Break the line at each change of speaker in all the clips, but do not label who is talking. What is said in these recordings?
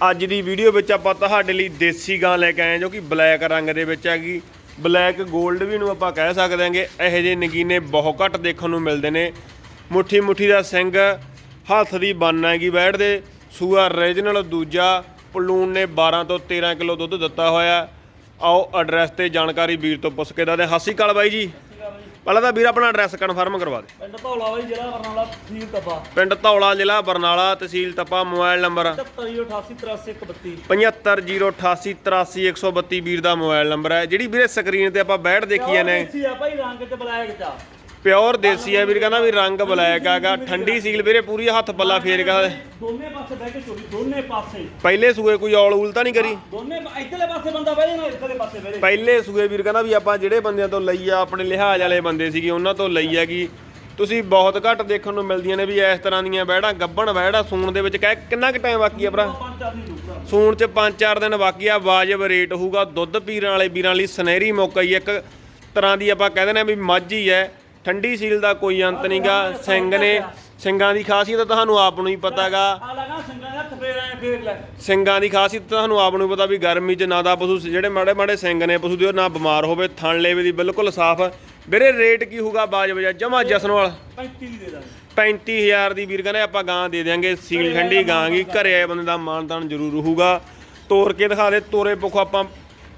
ਅੱਜ ਦੀ ਵੀਡੀਓ ਵਿੱਚ ਆਪਾਂ ਤੁਹਾਡੇ ਲਈ ਦੇਸੀ ਗਾਂ ਲੈ ਕੇ ਆਏ ਜੋ ਕਿ ਬਲੈਕ ਰੰਗ ਦੇ ਵਿੱਚ ਹੈਗੀ। ਬਲੈਕ 골ਡ ਵੀ ਨੂੰ ਆਪਾਂ ਕਹਿ ਸਕਦੇ ਹਾਂਗੇ। ਇਹੋ ਜਿਹੇ ਨਗੀਨੇ ਬਹੁਤ ਘੱਟ ਦੇਖਣ ਨੂੰ ਮਿਲਦੇ ਨੇ। ਮੁੱਠੀ ਮੁੱਠੀ ਦਾ ਸਿੰਘ ਹੱਥ ਦੀ ਬੰਨ ਹੈਗੀ ਬੈਠ ਦੇ ਸੂਆ ਰੀਜਨਲ ਦੂਜਾ ਪਲੂਨ ਨੇ 12 ਤੋਂ 13 ਕਿਲੋ ਦੁੱਧ ਦਿੱਤਾ ਹੋਇਆ। ਆਓ ਐਡਰੈਸ ਤੇ ਜਾਣਕਾਰੀ ਵੀਰ ਤੋਂ ਪੁੱਛ ਕੇ ਦੱਸਦੇ ਹਾਂ। ਸਤਿ ਸ਼੍ਰੀ ਅਕਾਲ ਬਾਈ ਜੀ। ਪਹਿਲਾਂ ਤਾਂ ਵੀਰ ਆਪਣਾ ਐਡਰੈਸ ਕਨਫਰਮ ਕਰਵਾ ਦੇ।
ਪਿੰਡ ਧੌਲਾ ਬਾਈ ਜ਼ਿਲ੍ਹਾ ਬਰਨਾਲਾ ਤਹਿਸੀਲ ਤਪਾ।
ਪਿੰਡ ਧੌਲਾ ਜ਼ਿਲ੍ਹਾ ਬਰਨਾਲਾ ਤਹਿਸੀਲ ਤਪਾ ਮੋਬਾਈਲ ਨੰਬਰ
7788833132
7508833132 ਵੀਰ ਦਾ ਮੋਬਾਈਲ ਨੰਬਰ ਹੈ। ਜਿਹੜੀ ਵੀਰੇ ਸਕਰੀਨ ਤੇ ਆਪਾਂ ਬੈਠ ਦੇਖੀ ਜਾਂਦੇ
ਆ। ਭਾਈ ਰੰਗ ਤੇ ਬਲੈਕ ਚ।
ਪਿਓਰ ਦੇਸੀ ਹੈ ਵੀਰ ਕਹਿੰਦਾ ਵੀ ਰੰਗ ਬਲੈਕ ਹੈਗਾ ਠੰਡੀ ਸੀਲ ਵੀਰੇ ਪੂਰੀ ਹੱਥ ਪੱਲਾ ਫੇਰ ਗਿਆ
ਦੋਨੇ ਪਾਸੇ ਬਹਿ ਕੇ ਚੋਰੀ ਦੋਨੇ ਪਾਸੇ।
ਪਹਿਲੇ ਸੂਏ ਕੋਈ ਔਲ ਉਲ ਤਾਂ ਨਹੀਂ ਕਰੀ?
ਦੋਨੇ ਇੱਧਰਲੇ ਪਾਸੇ ਬੰਦਾ ਬਹਿ ਜਾਣਾ ਇੱਧਰਲੇ ਪਾਸੇ ਬਹਿ
ਪਹਿਲੇ ਸੂਏ ਵੀਰ ਕਹਿੰਦਾ ਵੀ ਆਪਾਂ ਜਿਹੜੇ ਬੰਦਿਆਂ ਤੋਂ ਲਈ ਆ ਆਪਣੇ ਲਿਹਾਜ਼ ਵਾਲੇ ਬੰਦੇ ਸੀਗੇ ਉਹਨਾਂ ਤੋਂ ਲਈ ਹੈਗੀ ਤੁਸੀਂ ਬਹੁਤ ਘੱਟ ਦੇਖਣ ਨੂੰ ਮਿਲਦੀਆਂ ਨੇ ਵੀ ਇਸ ਤਰ੍ਹਾਂ ਦੀਆਂ ਬੈੜਾਂ ਗੱਬਣ ਬੈੜਾ ਸੂਣ ਦੇ ਵਿੱਚ ਕਹਿ ਕਿੰਨਾ ਕੁ ਟਾਈਮ ਬਾਕੀ ਆ ਭਰਾ? ਸੂਣ ਚ 5-4 ਦਿਨ ਬਾਕੀ ਆ ਵਾਜਬ ਰੇਟ ਹੋਊਗਾ ਦੁੱਧ ਪੀਣ ਵਾਲੇ ਵੀਰਾਂ ਲਈ ਸੁਨਹਿਰੀ ਮੌਕਾ ਹੀ ਇੱਕ ਤਰ੍ਹਾਂ ਦੀ ਆਪਾਂ ਕਹਿ ਦਿੰਦੇ ਆ ਵੀ ਮੱਝ ਹੀ ਹੈ। ਠੰਡੀ ਸੀਲ ਦਾ ਕੋਈ ਅੰਤ ਨਹੀਂਗਾ, ਸਿੰਘ ਨੇ, ਸਿੰਘਾਂ ਦੀ ਖਾਸੀਅਤ ਤੁਹਾਨੂੰ ਆਪ ਨੂੰ ਹੀ ਪਤਾਗਾ।
ਆ ਸਿੰਘਾਂ ਦੇ ਹੱਥ ਫੇਰ
ਦੀ ਖਾਸੀਅਤ ਤੁਹਾਨੂੰ ਆਪ ਨੂੰ ਪਤਾ ਵੀ ਗਰਮੀ 'ਚ ਨਾ ਦਾ ਪਸ਼ੂ ਜਿਹੜੇ ਮਾੜੇ ਮਾੜੇ ਸਿੰਘ ਨੇ ਪਸ਼ੂ ਦੇ ਉਹ ਨਾ ਬਿਮਾਰ ਹੋਵੇ, ਥਣ ਲੇਵੇ ਦੀ ਬਿਲਕੁਲ ਸਾਫ਼। ਵੀਰੇ, ਰੇਟ ਕੀ ਹੋਊਗਾ ਬਾਜਬ ਜਾਂ ਜਮਾ ਜਸਨ ਵਾਲ।
35 ਦੀ ਦੇ ਦਾਂਗੇ
35000 ਦੀ ਵੀਰ ਕਹਿੰਦੇ ਆਪਾਂ ਗਾਂ ਦੇ ਦਿਆਂਗੇ, ਸੀਲ ਠੰਡੀ ਗਾਂ ਗੀ, ਘਰੇ ਆਏ ਬੰਦੇ ਦਾ ਮਾਨਤਾਨ ਜ਼ਰੂਰ ਹੋਊਗਾ। ਤੋਰ ਕੇ ਦਿਖਾ ਦੇ, ਤੋਰੇ ਪੁੱਖੋ ਆਪਾਂ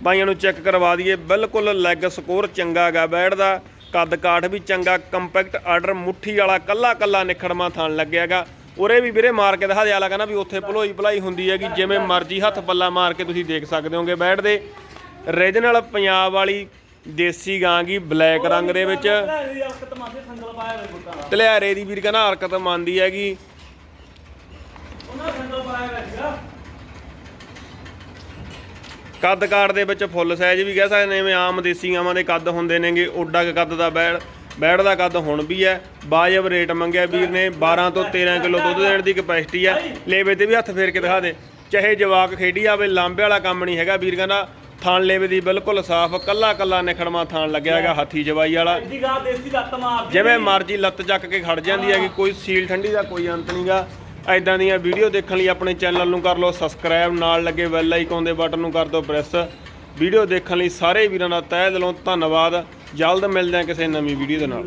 ਬਾਈਆਂ ਨੂੰ ਚੈੱਕ ਕਰਵਾ ਦਈਏ, ਬਿਲਕੁਲ ਲੈਗ ਸਕੋਰ ਚੰਗਾ ਗਾ ਬੈਠ ਦਾ ਕੱਦ ਕਾਠ ਵੀ ਚੰਗਾ ਕੰਪੈਕਟ ਆਰਡਰ ਮੁੱਠੀ ਵਾਲਾ ਕੱਲਾ ਕੱਲਾ ਨਿਖੜਮਾ ਥਣ ਲੱਗਿਆਗਾ। ਉਰੇ ਵੀ ਵੀਰੇ ਮਾਰ ਕੇ ਦਿਖਾ ਦੇ ਆਲਾ ਕਹਿੰਦਾ ਵੀ ਉੱਥੇ ਭਲੋਈ ਭਲਾਈ ਹੁੰਦੀ ਹੈਗੀ ਜਿਵੇਂ ਮਰਜ਼ੀ ਹੱਥ ਪੱਲਾ ਮਾਰ ਕੇ ਤੁਸੀਂ ਦੇਖ ਸਕਦੇ ਹੋਗੇ ਬੈਠ ਦੇ ਰੀਜਨਲ ਪੰਜਾਬ ਵਾਲੀ ਦੇਸੀ ਗਾਂ ਗੀ ਬਲੈਕ ਰੰਗ ਦੇ ਵਿੱਚ। ਤਲਿਆਰੇ ਦੀ ਵੀਰ ਕਹਿੰਦਾ ਹਰਕਤ ਮੰਨਦੀ ਹੈਗੀ
ਉਹਨਾਂ ਸੰਗਲ ਪਾਇਆ ਹੋਇਆ ਸੀਗਾ
ਕੱਦ ਕਾਠ ਦੇ ਵਿੱਚ ਫੁੱਲ ਸਾਈਜ਼ ਵੀ ਕਹਿ ਸਕਦੇ ਨੇ ਜਿਵੇਂ ਆਮ ਦੇਸੀ ਗਾਵਾਂ ਦੇ ਕੱਦ ਹੁੰਦੇ ਨੇਗੇ ਓਡਾ ਕੁ ਕੱਦ ਦਾ ਬੈੜ ਬੈੜ ਦਾ ਕੱਦ ਹੁਣ ਵੀ ਹੈ। ਬਾਜਬ ਰੇਟ ਮੰਗਿਆ ਵੀਰ ਨੇ 12 ਤੋਂ 13 ਕਿਲੋ ਦੁੱਧ ਦੇਣ ਦੀ ਕਪੈਸਿਟੀ ਹੈ। ਲੇਵੇ ਤੇ ਵੀ ਹੱਥ ਫੇਰ ਕੇ ਦਿਖਾ ਦੇ। ਚਾਹੇ ਜਵਾਕ ਖੇਡੀ ਆਵੇ ਲਾਂਬੇ ਵਾਲਾ ਕੰਮ ਨਹੀਂ ਹੈਗਾ ਵੀਰ ਕਹਿੰਦਾ ਥਾਣ ਲੇਵੇ ਦੀ ਬਿਲਕੁਲ ਸਾਫ਼ ਕੱਲਾ ਕੱਲਾ ਨਿਖੜਮਾ ਥਾਣ ਲੱਗਿਆ ਹੈਗਾ ਹੱਥੀ ਜਵਾਈ ਵਾਲਾ। ਜਿਵੇਂ ਮਰਜ਼ੀ ਲੱਤ ਚੱਕ ਕੇ ਖੜ ਜਾਂਦੀ ਹੈਗੀ ਕੋਈ ਸੀਲ ਠੰਡੀ ਦਾ ਕੋਈ ਅੰਤ ਨਹੀਂਗਾ ਐਦਾਂ ਦੀਆਂ ਵੀਡੀਓ ਦੇਖਣ ਲਈ ਆਪਣੇ ਚੈਨਲ ਨੂੰ ਕਰ ਲਓ ਸਬਸਕ੍ਰਾਈਬ, ਨਾਲ ਲੱਗੇ ਬੈਲ ਆਈਕਨ ਦੇ ਬਟਨ ਨੂੰ ਕਰ ਦਿਓ ਪ੍ਰੈਸ। ਵੀਡੀਓ ਦੇਖਣ ਲਈ ਸਾਰੇ ਵੀਰਾਂ ਦਾ ਤਹਿ ਦਿਲੋਂ ਧੰਨਵਾਦ। ਜਲਦ ਮਿਲਦੇ ਹਾਂ ਕਿਸੇ ਨਵੀਂ ਵੀਡੀਓ ਦੇ ਨਾਲ।